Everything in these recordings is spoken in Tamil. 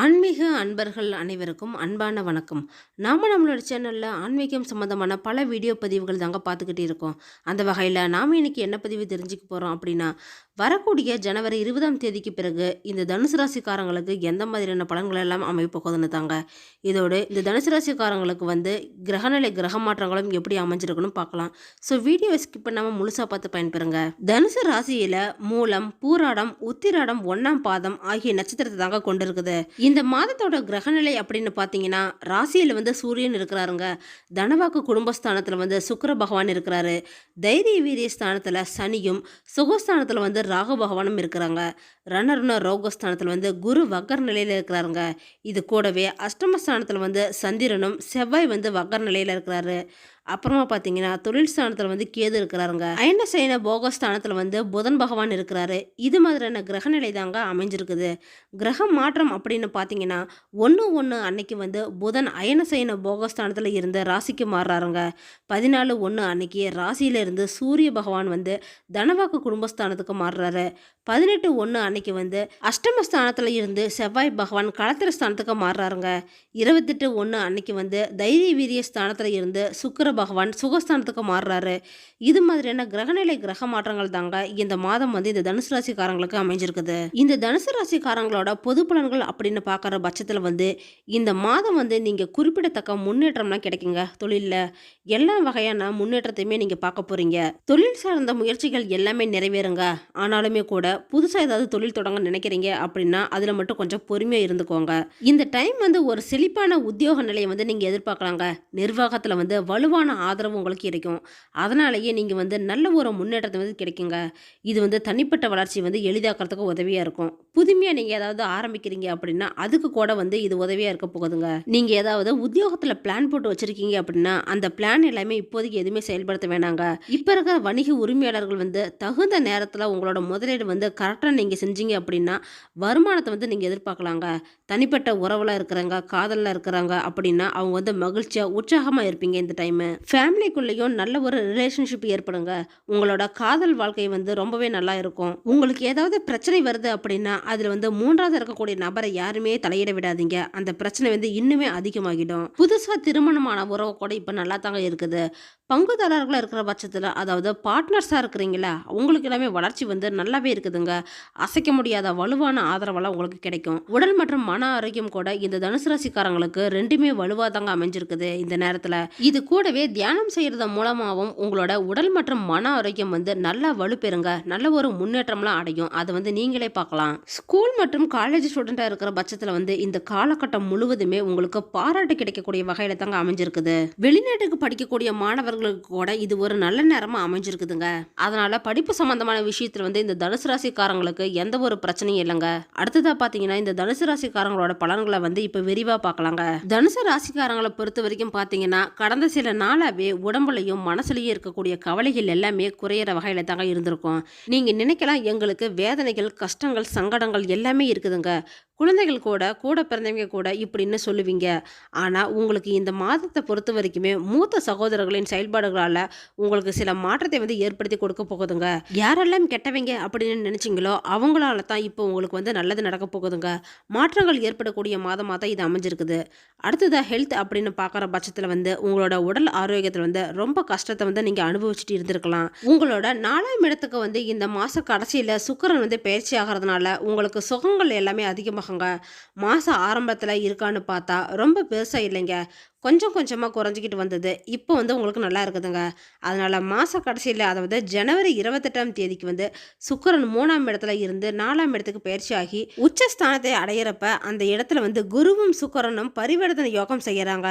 ஆன்மீக அன்பர்கள் அனைவருக்கும் அன்பான வணக்கம். நாம் நம்மளோட சேனலில் ஆன்மீகம் சம்மந்தமான பல வீடியோ பதிவுகள் தாங்க பார்த்துக்கிட்டு இருக்கோம். அந்த வகையில் நாம் இன்னைக்கு என்ன பதிவு தெரிஞ்சுக்க போகிறோம் அப்படின்னா வரக்கூடிய ஜனவரி இருபதாம் தேதிக்கு பிறகு இந்த தனுசு ராசிக்காரங்களுக்கு எந்த மாதிரியான பலன்கள் எல்லாம் அமைப்போகுதுன்னு தாங்க. இதோடு இந்த தனுசு ராசிக்காரங்களுக்கு வந்து கிரகநிலை கிரக மாற்றங்களும் எப்படி அமைஞ்சிருக்குன்னு பார்க்கலாம். ஸோ வீடியோ ஸ்கிப் பண்ணாமல் முழுசாக பார்த்து பயன்பெறுங்க. தனுசு ராசியில் மூலம் பூராடம் உத்திராடம் ஒன்றாம் பாதம் ஆகிய நட்சத்திரத்தை தாங்க கொண்டிருக்குது. இந்த மாதத்தோட கிரகநிலை அப்படின்னு பார்த்தீங்கன்னா ராசியில் வந்து சூரியன் இருக்கிறாருங்க. தனவாக்கு குடும்பஸ்தானத்தில் வந்து சுக்கர பகவான் இருக்கிறாரு. தைரிய வீரிய ஸ்தானத்தில் சனியும் சுகஸ்தானத்தில் வந்து ராகு பகவானும் இருக்கிறாங்க. ரணருண ரோகஸ்தானத்தில் வந்து குரு வக்கர் நிலையில் இருக்கிறாருங்க. இது கூடவே அஷ்டமஸ்தானத்தில் வந்து சந்திரனும் செவ்வாய் வந்து வக்கர் நிலையில் இருக்கிறாரு. அப்புறமா பார்த்தீங்கன்னா தொழில் ஸ்தானத்தில் வந்து கேது இருக்கிறாருங்க. அயன போக ஸ்தானத்தில் வந்து புதன் பகவான் இருக்கிறாரு. இது மாதிரியான கிரகநிலை தாங்க அமைஞ்சிருக்குது. கிரக மாற்றம் அப்படின்னு பார்த்தீங்கன்னா ஒன்று ஒன்று அன்னைக்கு வந்து புதன் அயன சயன போகஸ்தானத்தில் இருந்து ராசிக்கு மாறுறாருங்க. பதினாலு ஒன்று அன்னைக்கு ராசியில இருந்து சூரிய பகவான் வந்து தனவாக்கு குடும்பஸ்தானத்துக்கு மாறுறாரு. பதினெட்டு ஒன்று அன்னைக்கு வந்து அஷ்டமஸ்தானத்தில் இருந்து செவ்வாய் பகவான் களத்திர ஸ்தானத்துக்கு மாறுறாருங்க. இருபத்தெட்டு ஒன்று அன்னைக்கு வந்து தைரிய வீரிய ஸ்தானத்தில் இருந்து சுக்கிர பகவான் சுகஸ்தானத்துக்கு மாறுறாரு. இது மாதிரியான கிரகநிலை கிரக மாற்றங்கள் தாங்க இந்த மாதம் வந்து இந்த தனுசு ராசிக்காரங்களுக்கு அமைஞ்சிருக்குது. இந்த தனுசு ராசிக்காரங்களோட பொது பலன்கள் அப்படின்னு பார்க்குற பட்சத்தில் வந்து இந்த மாதம் வந்து நீங்கள் குறிப்பிடத்தக்க முன்னேற்றம்லாம் கிடைக்குங்க தொழிலில். எல்லா வகையான முன்னேற்றத்தையுமே நீங்கள் பார்க்க போகிறீங்க தொழில் சார்ந்த முயற்சிகள் எல்லாமே நிறைவேறுங்க. ஆனாலுமே கூட புதுசாக ஏதாவது தொழில் தொடங்க நினைக்கிறீங்க அப்படின்னா அதில் மட்டும் கொஞ்சம் பொறுமையாக இருந்துக்கோங்க. இந்த டைம் வந்து ஒரு செழிப்பான உத்தியோக நிலையை வந்து நீங்கள் எதிர்பார்க்கலாங்க. நிர்வாகத்தில் வந்து வலுவான ஆதரவு உங்களுக்கு கிடைக்கும். அதனாலேயே நீங்கள் வந்து நல்ல ஒரு முன்னேற்றத்தை வந்து கிடைக்குங்க. இது வந்து தனிப்பட்ட வளர்ச்சி வந்து எளிதாக்கிறதுக்கு உதவியாக இருக்கும். புதுமையாக நீங்கள் ஏதாவது ஆரம்பிக்கிறீங்க அப்படின்னா அதுக்கு கூட வந்து இது உதவியாக இருக்க போகுதுங்க. நீங்கள் ஏதாவது உத்தியோகத்தில் பிளான் போட்டு வச்சுருக்கீங்க அப்படின்னா அந்த பிளான் எல்லாமே இப்போதைக்கு எதுவுமே செயல்படுத்த வேணாங்க. இப்போ இருக்கிற வணிக உரிமையாளர்கள் வந்து தகுந்த நேரத்தில் உங்களோட முதலீடு வந்து கரெக்டாக நீங்கள் செஞ்சீங்க அப்படின்னா வருமானத்தை வந்து நீங்கள் எதிர்பார்க்கலாங்க. தனிப்பட்ட உறவில் இருக்கிறாங்க காதலில் இருக்கிறாங்க அப்படின்னா அவங்க வந்து மகிழ்ச்சியாக உற்சாகமாக இருப்பீங்க இந்த டைமு ஃபேமிலிக்குள்ளேயும் நல்ல ஒரு ரிலேஷன்ஷிப் ஏற்படுங்க. உங்களோட காதல் வாழ்க்கை வந்து ரொம்பவே நல்லா இருக்கும். உங்களுக்கு ஏதாவது பிரச்சனை வருது அப்படின்னா அதில் வந்து மூன்றாவது இருக்கக்கூடிய நபரை யாருமே தலையிட விடாதீங்க. அந்த பிரச்சனை வந்து இன்னுமே அதிகமாகிடும். புதுசாக திருமணமான உறவு கூட இப்போ நல்லா தாங்க இருக்குது. பங்குதாரர்களாக இருக்கிற பட்சத்தில் அதாவது பார்ட்னர்ஸாக இருக்கிறீங்களா உங்களுக்கு எல்லாமே வளர்ச்சி வந்து நல்லாவே இருக்குதுங்க. அசைக்க முடியாத வலுவான ஆதரவெல்லாம் உங்களுக்கு கிடைக்கும். உடல் மற்றும் மன ஆரோக்கியம் கூட இந்த தனுசு ராசிக்காரங்களுக்கு ரெண்டுமே வலுவாக தாங்க அமைஞ்சிருக்குது இந்த நேரத்தில். இது கூடவே தியானம் செய்கிறது மூலமாகவும் உங்களோட உடல் மற்றும் மன ஆரோக்கியம் வந்து நல்லா வலுப்பெறுங்க. நல்ல ஒரு முன்னேற்றம்லாம் அடையும். அதை வந்து நீங்களே பார்க்கலாம். ஸ்கூல் மற்றும் காலேஜ் ஸ்டூடெண்ட்டாக இருக்கிற பட்சத்தில் வந்து இந்த காலகட்டம் முழுவதுமே உங்களுக்கு பாராட்டு கிடைக்கக்கூடிய வகையில் தாங்க அமைஞ்சிருக்குது. வெளிநாட்டுக்கு படிக்கக்கூடிய மாணவர்களுக்கு கூட இது ஒரு நல்ல நேரமாக அமைஞ்சிருக்குதுங்க. அதனால் படிப்பு சம்பந்தமான விஷயத்தில் வந்து இந்த தனுசு ராசிக்காரங்களுக்கு எந்த ஒரு பிரச்சனையும் இல்லைங்க. அடுத்ததாக பார்த்தீங்கன்னா இந்த தனுசு ராசிக்காரங்களோட பலன்களை வந்து இப்போ விரிவாக பார்க்கலாங்க. தனுசு ராசிக்காரங்களை பொறுத்த வரைக்கும் பார்த்தீங்கன்னா கடந்த சில நாளாவே உடம்புலையும் மனசுலையும் இருக்கக்கூடிய கவலைகள் எல்லாமே குறையிற வகையில தாங்க இருந்திருக்கும். நீங்கள் நினைக்கலாம் எங்களுக்கு வேதனைகள் கஷ்டங்கள் சங்கடங்கள் எல்லாமே இருக்குதுங்க. குழந்தைகள் கூட கூட பிறந்தவங்க கூட இப்படின்னு சொல்லுவீங்க. ஆனால் உங்களுக்கு இந்த மாதத்தை பொறுத்த வரைக்குமே மூத்த சகோதரர்களின் செயல்பாடுகளால் உங்களுக்கு சில மாற்றத்தை வந்து ஏற்படுத்தி கொடுக்க போகுதுங்க. யாரெல்லாம் கெட்டவங்க அப்படின்னு நினச்சிங்களோ அவங்களால தான் இப்போ உங்களுக்கு வந்து நல்லது நடக்க போகுதுங்க. மாற்றங்கள் ஏற்படக்கூடிய மாதமாக தான் இது அமைஞ்சிருக்குது. அடுத்ததாக ஹெல்த் அப்படின்னு பார்க்குற பட்சத்தில் வந்து உங்களோட உடல் ஆரோக்கியத்தில் வந்து ரொம்ப கஷ்டத்தை வந்து நீங்கள் அனுபவிச்சுட்டு இருந்திருக்கலாம். உங்களோட நாலாம் இடத்துக்கு வந்து இந்த மாத கடைசியில் சுக்கரன் வந்து பயிற்சி ஆகிறதுனால உங்களுக்கு சுகங்கள் எல்லாமே அதிகமாக ஆகுங்க மாதம் ஆரம்பத்தில் இருக்கான்னு பார்த்தா ரொம்ப பெருசாக இல்லைங்க. கொஞ்சம் கொஞ்சமாக குறைஞ்சிக்கிட்டு வந்தது. இப்போ வந்து உங்களுக்கு நல்லா இருக்குதுங்க. அதனால் மாத கடைசியில் அதாவது ஜனவரி இருபத்தெட்டாம் தேதிக்கு வந்து சுக்கரன் மூணாம் இடத்துல இருந்து நாலாம் இடத்துக்கு பயிற்சி ஆகி உச்சஸ்தானத்தை அடையிறப்ப அந்த இடத்துல வந்து குருவும் சுக்கரனும் பரிவர்த்தனை யோகம் செய்கிறாங்க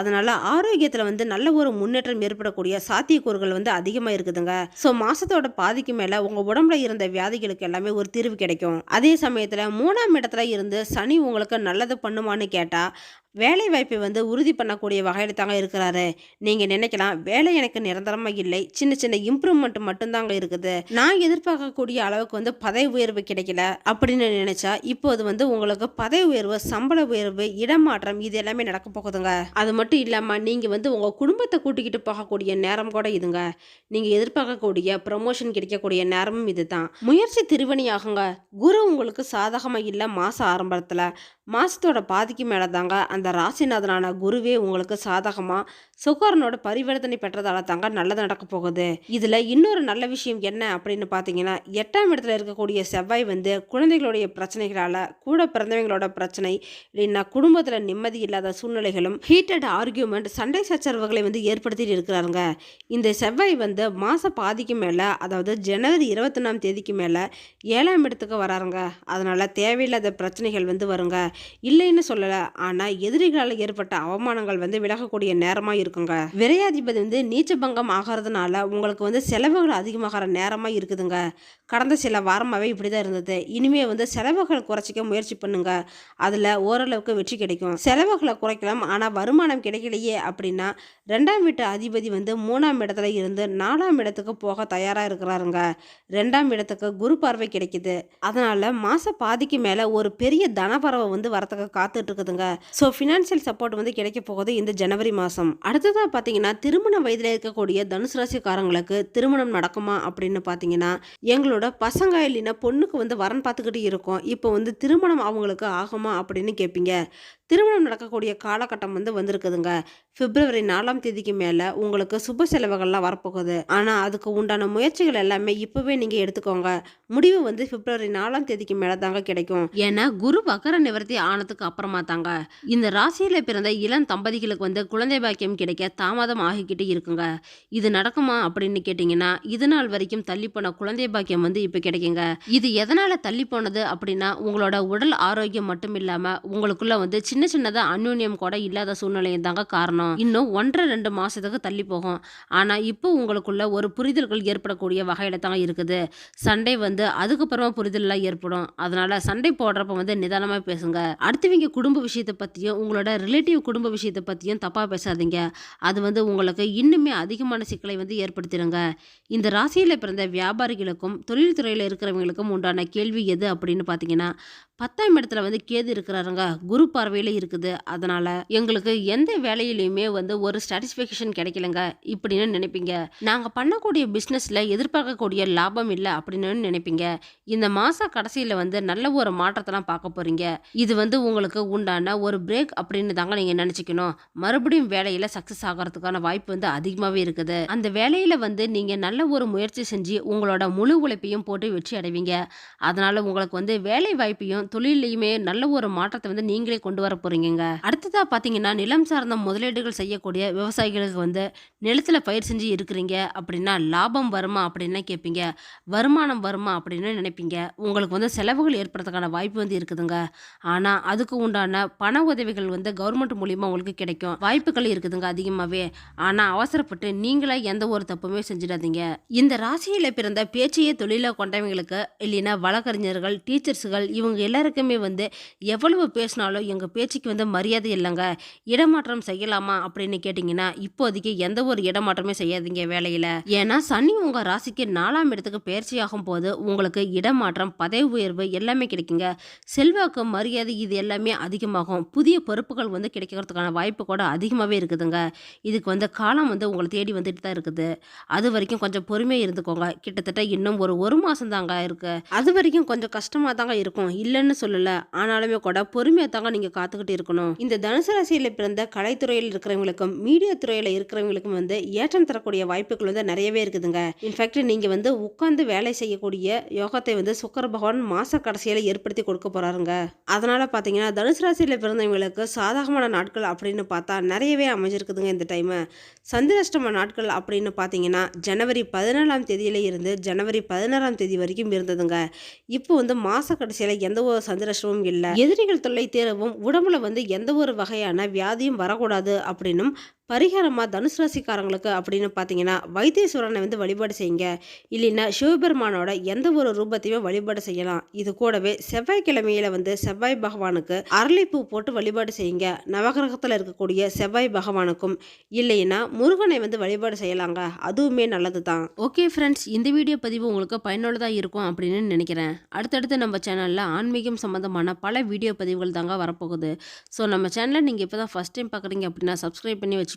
அதனால் ஆரோக்கியத்தில் வந்து நல்ல ஒரு முன்னேற்றம் ஏற்படக்கூடிய சாத்தியக்கூறுகள் வந்து அதிகமாக இருக்குதுங்க. ஸோ மாதத்தோட பாதிக்கு மேலே உங்கள் உடம்புல இருந்த வியாதிகளுக்கு எல்லாமே ஒரு தீர்வு கிடைக்கும். அதே சமயத்தில் மூணாம் இடத்துல இருந்து சனி உங்களுக்கு நல்லது பண்ணுமான்னு கேட்டால் வேலை வாய்ப்பை வந்து உறுதி பண்ணக்கூடிய வகையில் தாங்க இருக்கிறாரு. நீங்கள் நினைக்கலாம் வேலை எனக்கு நிரந்தரமாக இல்லை. சின்ன சின்ன இம்ப்ரூவ்மெண்ட் மட்டும்தாங்க இருக்குது. நான் எதிர்பார்க்கக்கூடிய அளவுக்கு வந்து பதவி உயர்வு கிடைக்கல அப்படின்னு நினைச்சா இப்போது வந்து உங்களுக்கு பதவி உயர்வு சம்பள உயர்வு இடமாற்றம் இது எல்லாமே நடக்க போகுதுங்க. அது மட்டும் இல்லாமல் நீங்கள் வந்து உங்கள் குடும்பத்தை கூட்டிக்கிட்டு போகக்கூடிய நேரம் கூட இதுங்க. நீங்கள் எதிர்பார்க்கக்கூடிய ப்ரமோஷன் கிடைக்கக்கூடிய நேரமும் இதுதான். முயற்சி திருவணியாகுங்க. குரு உங்களுக்கு சாதகமாக இல்லை மாதம் ஆரம்பத்தில். மாதத்தோட பாதிக்கு மேலே தாங்க அந்த ராசிநாதனான குருவே உங்களுக்கு சாதகமாக சுக்கரனோட பரிவர்த்தனை பெற்றதால தாங்க நல்லது நடக்க போகுது. இதில் இன்னொரு நல்ல விஷயம் என்ன அப்படின்னு பார்த்தீங்கன்னா எட்டாம் இடத்துல இருக்கக்கூடிய செவ்வாய் வந்து குழந்தைகளுடைய பிரச்சனைகளால் கூட பிறந்தவங்களோட பிரச்சனை இல்லைன்னா குடும்பத்தில் நிம்மதி இல்லாத சூழ்நிலைகளும் ஹீட்டட் ஆர்கியூமெண்ட் சண்டை சச்சரவுகளை வந்து ஏற்படுத்திட்டு இருக்கிறாருங்க. இந்த செவ்வாய் வந்து மாத பாதிக்கு மேலே அதாவது ஜனவரி இருபத்தொன்னாம் தேதிக்கு மேலே ஏழாம் இடத்துக்கு வராருங்க. அதனால் தேவையில்லாத பிரச்சனைகள் வந்து வருங்க. இல்லைன்னு சொல்லலை ஆனால் எதிரிகளால் ஏற்பட்ட அவமானங்கள் வந்து விலகக்கூடிய நேரமாக இருக்குங்க. விரையாதிபதி வந்து நீச்சபங்கம் ஆகிறதுனால உங்களுக்கு வந்து செலவுகள் அதிகமாகிற நேரமாக இருக்குதுங்க. கடந்த சில வாரமாகவே இப்படி தான் இருந்தது. இனிமே வந்து செலவுகள் குறைச்சிக்க முயற்சி பண்ணுங்க. அதில் ஓரளவுக்கு வெற்றி கிடைக்கும். செலவுகளை குறைக்கலாம். ஆனால் வருமானம் கிடைக்கலையே அப்படின்னா ரெண்டாம் வீட்டு அதிபதி வந்து மூணாம் இடத்துல இருந்து நாலாம் இடத்துக்கு போக தயாராக இருக்கிறாருங்க. ரெண்டாம் இடத்துக்கு குரு பார்வை கிடைக்குது. அதனால் மாத பாதிக்கு மேலே ஒரு பெரிய தனப்பறவை வந்து வரத்துக்கு காத்துட்டு இருக்குதுங்க. ஸோ ஃபினான்ஷியல் சப்போர்ட் வந்து கிடைக்க போகுது இந்த ஜனவரி மாதம் அடுத்ததாக பார்த்தீங்கன்னா திருமண வயதில் இருக்கக்கூடிய தனுசு ராசிக்காரங்களுக்கு திருமணம் நடக்குமா அப்படின்னு பார்த்தீங்கன்னா எங்களோட பசங்க இல்லைன்னா பொண்ணுக்கு வந்து வரன் பார்த்துக்கிட்டு இருக்கோம். இப்போ வந்து திருமணம் அவங்களுக்கு ஆகுமா அப்படின்னு கேட்பீங்க திருமணம் நடக்கக்கூடிய காலகட்டம் வந்து வந்திருக்குதுங்க. பிப்ரவரி நாலாம் தேதிக்கு மேலே உங்களுக்கு சுப செலவுகள்லாம் வரப்போகுது. ஆனால் அதுக்கு உண்டான முயற்சிகள் எல்லாமே இப்போவே நீங்கள் எடுத்துக்கோங்க. முடிவு வந்து பிப்ரவரி நாலாம் தேதிக்கு மேலே தாங்க கிடைக்கும். ஏன்னா குரு வக்கர நிவர்த்தி ஆனதுக்கு அப்புறமா தாங்க. இந்த ராசியில் பிறந்த இளம் தம்பதிகளுக்கு வந்து குழந்தை பாக்கியம் கிடைக்க தாமதம் ஆகிக்கிட்டு இருக்குங்க. இது நடக்குமா அப்படின்னு கேட்டிங்கன்னா இது நாள் வரைக்கும் தள்ளி போன குழந்தை பாக்கியம் வந்து இப்போ கிடைக்குங்க. இது எதனால் தள்ளி போனது அப்படின்னா உங்களோட உடல் ஆரோக்கியம் மட்டும் இல்லாமல் உங்களுக்குள்ளே வந்து சின்ன சின்ன சின்னதாக அந்யோன்யம் கூட இல்லாத சூழ்நிலையும் தாங்க காரணம். இன்னும் ஒன்றரை ரெண்டு மாதத்துக்கு தள்ளி போகும். ஆனால் இப்போ உங்களுக்குள்ள ஒரு புரிதல்கள் ஏற்படக்கூடிய வகையில் தாங்க இருக்குது. சண்டை வந்து அதுக்கப்புறமா புரிதல்லாம் ஏற்படும். அதனால் சண்டை போடுறப்ப வந்து நிதானமாக பேசுங்க. அடுத்தவங்க குடும்ப விஷயத்தை பற்றியும் உங்களோட ரிலேட்டிவ் குடும்ப விஷயத்தை பற்றியும் தப்பாக பேசாதீங்க. அது வந்து உங்களுக்கு இன்னுமே அதிகமான சிக்கலை வந்து ஏற்படுத்திடுங்க. இந்த ராசியில் பிறந்த வியாபாரிகளுக்கும் தொழில்துறையில் இருக்கிறவங்களுக்கும் உண்டான கேள்வி எது அப்படின்னு பார்த்தீங்கன்னா பத்தாம் இடத்துல வந்து கேது இருக்கிறாருங்க. குரு பார்வையில் இருக்குது. அதனால எங்களுக்கு எந்த வேலையிலையுமே வந்து ஒரு சாட்டிஸ்ஃபேக்ஷன் கிடைக்கலங்க இப்படின்னு நினைப்பீங்க. நாங்கள் பண்ணக்கூடிய பிஸ்னஸில் எதிர்பார்க்கக்கூடிய லாபம் இல்லை அப்படின்னு நினைப்பீங்க. இந்த மாத கடைசியில் வந்து நல்ல ஒரு மாற்றத்தெல்லாம் பார்க்க போகிறீங்க இது வந்து உங்களுக்கு உண்டான ஒரு பிரேக் அப்படின்னு தாங்க நீங்கள் நினச்சிக்கணும். மறுபடியும் வேலையில் சக்ஸஸ் ஆகிறதுக்கான வாய்ப்பு வந்து அதிகமாகவே இருக்குது. அந்த வேலையில் வந்து நீங்கள் நல்ல ஒரு முயற்சி செஞ்சு உங்களோட முழு உழைப்பையும் போட்டு வெற்றி அடைவீங்க. அதனால் உங்களுக்கு வந்து வேலை வாய்ப்பையும் தொழிலையுமே நல்ல ஒரு மாற்றத்தை வந்து நீங்களே கொண்டு வர போறீங்க அடுத்ததா பார்த்தீங்கன்னா நிலம் சார்ந்த முதலீடுகள் செய்யக்கூடிய விவசாயிகளுக்கு வந்து நிலத்துல பயிர் செஞ்சு இருக்கிறீங்க அப்படின்னா லாபம் வருமா அப்படின்னு கேட்பீங்க வருமானம் வருமா அப்படின்னு நினைப்பீங்க. உங்களுக்கு வந்து செலவுகள் ஏற்படுறதுக்கான வாய்ப்பு வந்து இருக்குதுங்க. ஆனால் அதுக்கு உண்டான பண உதவிகள் வந்து கவர்மெண்ட் மூலியமா உங்களுக்கு கிடைக்கும். வாய்ப்புகள் இருக்குதுங்க அதிகமாகவே ஆனால் அவசரப்பட்டு நீங்களே எந்த ஒரு தப்புமே செஞ்சிடாதீங்க. இந்த ராசியில் பிறந்த பேச்சையே தொழிலை கொண்டவங்களுக்கு இல்லைன்னா வழக்கறிஞர்கள் டீச்சர்ஸுகள் இவங்க எல்லாம் எல்லாருக்குமே வந்து எவ்வளவு பேசினாலும் எங்கள் பேச்சுக்கு வந்து மரியாதை இல்லைங்க. இடமாற்றம் செய்யலாமா அப்படின்னு கேட்டிங்கன்னா இப்போதைக்கு எந்த ஒரு இடமாற்றமே செய்யாதீங்க வேலையில். ஏன்னா சனி உங்கள் ராசிக்கு நாலாம் இடத்துக்கு பயிற்சியாகும் போது உங்களுக்கு இடமாற்றம் பதவி உயர்வு எல்லாமே கிடைக்குங்க. செல்வாக்கு மரியாதை இது எல்லாமே அதிகமாகும். புதிய பொறுப்புகள் வந்து கிடைக்கிறதுக்கான வாய்ப்பு கூட அதிகமாகவே இருக்குதுங்க. இதுக்கு வந்து காலம் வந்து உங்களை தேடி வந்துட்டு தான் இருக்குது. அது வரைக்கும் கொஞ்சம் பொறுமையாக இருந்துக்கோங்க. கிட்டத்தட்ட இன்னும் ஒரு ஒரு மாதம் தாங்க இருக்கு. அது வரைக்கும் கொஞ்சம் கஷ்டமாக தாங்க இருக்கும். இல்லைன்னு சொல்லலை. ஆனாலுமே கூட பொறுமையாக தாங்க நீங்கள் காத்துக்கிட்டு இருக்கணும். இந்த தனுசு ராசியில் பிறந்த கலைத்துறையில் இருக்கிறவங்களுக்கும் மீடியா துறையில் இருக்கிறவங்களுக்கும் வந்து ஏற்றம் தரக்கூடிய வாய்ப்புகள் வந்து நிறையவே இருக்குதுங்க. இன்ஃபேக்ட் நீங்கள் வந்து உட்காந்து வேலை செய்யக்கூடிய யோகத்தை வந்து சுக்கர பகவான் மாச கடைசியில் ஏற்படுத்தி கொடுக்க போறாருங்க. அதனால பார்த்தீங்கன்னா தனுசு ராசியில் பிறந்தவங்களுக்கு சாதகமான நாட்கள் அப்படின்னு பார்த்தா நிறையவே அமைஞ்சிருக்குதுங்க இந்த டைமு சந்திராஷ்டம நாட்கள் அப்படின்னு பார்த்தீங்கன்னா ஜனவரி பதினேழாம் தேதியில இருந்து ஜனவரி பதினாறாம் தேதி வரைக்கும் இருந்ததுங்க. இப்போ வந்து மாச கடைசியில் எந்த ஒரு சந்திராஷ்டமும் இல்லை. எதிரிகள் தொல்லை தேரவும் உடம்புல வந்து எந்த ஒரு வகையான வியாதியும் வரக்கூடாது அப்படின்னும் பரிகாரமாக தனுசு ராசிக்காரங்களுக்கு அப்படின்னு பார்த்தீங்கன்னா வைத்தீஸ்வரனை வந்து வழிபாடு செய்யுங்க. இல்லைன்னா சிவபெருமானோட எந்த ஒரு ரூபத்தையுமே வழிபாடு செய்யலாம். இது கூடவே செவ்வாய்க்கிழமையில வந்து செவ்வாய் பகவானுக்கு அரளிப்பூ போட்டு வழிபாடு செய்யுங்க. நவகிரகத்தில் இருக்கக்கூடிய செவ்வாய் பகவானுக்கும் இல்லைன்னா முருகனை வந்து வழிபாடு செய்யலாங்க. அதுவுமே நல்லது தான் ஓகே ஃப்ரெண்ட்ஸ் இந்த வீடியோ பதிவு உங்களுக்கு பயனுள்ளதாக இருக்கும் அப்படின்னு நினைக்கிறேன். அடுத்தடுத்து நம்ம சேனலில் ஆன்மீகம் சம்மந்தமான பல வீடியோ பதிவுகள் தாங்க வரப்போகுது. ஸோ நம்ம சேனலை நீங்கள் இப்போ தான் ஃபஸ்ட் டைம் பார்க்குறீங்க அப்படின்னா சப்ஸ்கிரைப் பண்ணி வச்சு